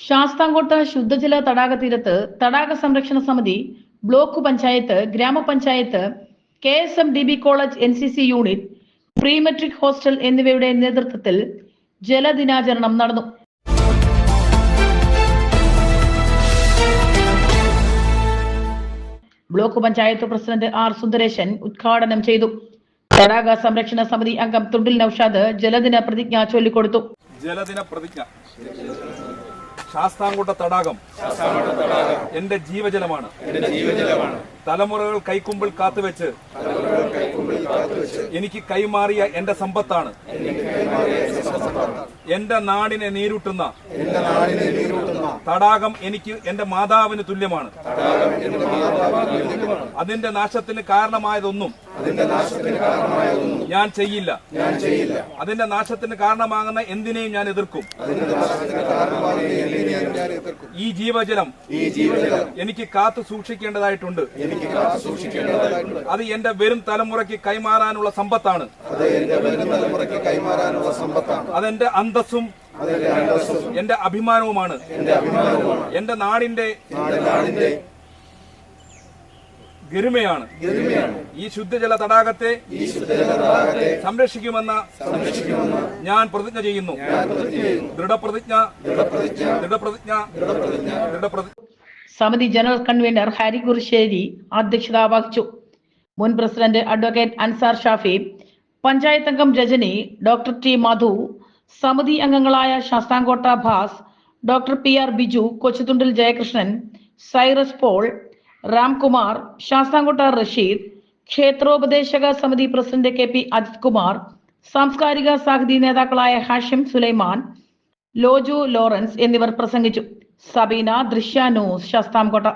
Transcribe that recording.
ശാസ്താംകോട്ട ശുദ്ധജല തടാക തീരത്ത് തടാക സംരക്ഷണ സമിതി ബ്ലോക്ക് പഞ്ചായത്ത് ഗ്രാമപഞ്ചായത്ത് K S M D B college N C C unit prematric hostel എന്നിവയുടെ നേതൃത്വത്തിൽ ജലദിനാചരണം നടന്നു. Block panchayat president R Sundaresan ഉദ്ഘാടനം ചെയ്തു. തടാക സംരക്ഷണ സമിതി അംഗം തുണ്ടിൽ നൌഷാദ് ജലദിന പ്രതിജ്ഞ ചൊല്ലിക്കൊടുത്തു. ജലദിന പ്രതിജ്ഞ. ശാസ്താംകോട്ട തടാകം. എന്റെ ജീവജലമാണ്. തലമുറകൾ കൈക്കുമ്പിൾ കാത്തുവെച്ച് എനിക്ക് കൈമാറിയ എന്റെ സമ്പത്താണ്. എന്റെ നാടിനെ നീരൂട്ടുന്ന തടാകം എനിക്ക് എന്റെ മാതാവിന് തുല്യമാണ്. അതിന്റെ നാശത്തിന് കാരണമായതൊന്നും അതിന്റെ നാശത്തിന് കാരണമായതൊന്നും ഞാൻ ചെയ്യില്ല. ഞാൻ ചെയ്യില്ല. അതിന്റെ നാശത്തിന് കാരണമാകുന്ന എന്തിനേയും ഞാൻ എതിർക്കും. ഈ ജീവജലം ഈ ജീവജലം എനിക്ക് കാത്തു സൂക്ഷിക്കേണ്ടതായിട്ടുണ്ട്. അത് എന്റെ വരും തലമുറയ്ക്ക് കൈമാറാനുള്ള സമ്പത്താണ്. അതെന്റെ അന്തസ്സും എന്റെ അഭിമാനവുമാണ്. എന്റെ നാടിന്റെ ഗരിമയാണ്. ഈ ശുദ്ധജല തടാകത്തെ സംരക്ഷിക്കുമെന്ന ഞാൻ പ്രതിജ്ഞ ചെയ്യുന്നു. ദൃഢപ്രതിജ്ഞ ദൃഢപ്രതിജ്ഞ ദൃഢപ്രതിജ്ഞ സമിതി ജനറൽ കൺവീനർ ഹരി കുറിശ്ശേരി അധ്യക്ഷത വഹിച്ചു. മുൻ പ്രസിഡന്റ് അഡ്വക്കേറ്റ് അൻസാർ ഷാഫി പഞ്ചായത്ത് അംഗം രജനി ഡോക്ടർ ടി മധു സമിതി അംഗങ്ങളായ Sasthamkotta Bhas doctor P R Biju Kochuthundil Jayakrishnan Cyrus Paul Ramkumar Sasthamkotta Rasheed ക്ഷേത്രോപദേശക സമിതി president K P Ajith Kumar സാംസ്കാരിക സാഹിതി നേതാക്കളായ ഹാഷിം സുലൈമാൻ ലോജു ലോറൻസ് എന്നിവർ പ്രസംഗിച്ചു. സബീന ദൃശ്യ ന്യൂസ് ശാസ്താംകോട്ട.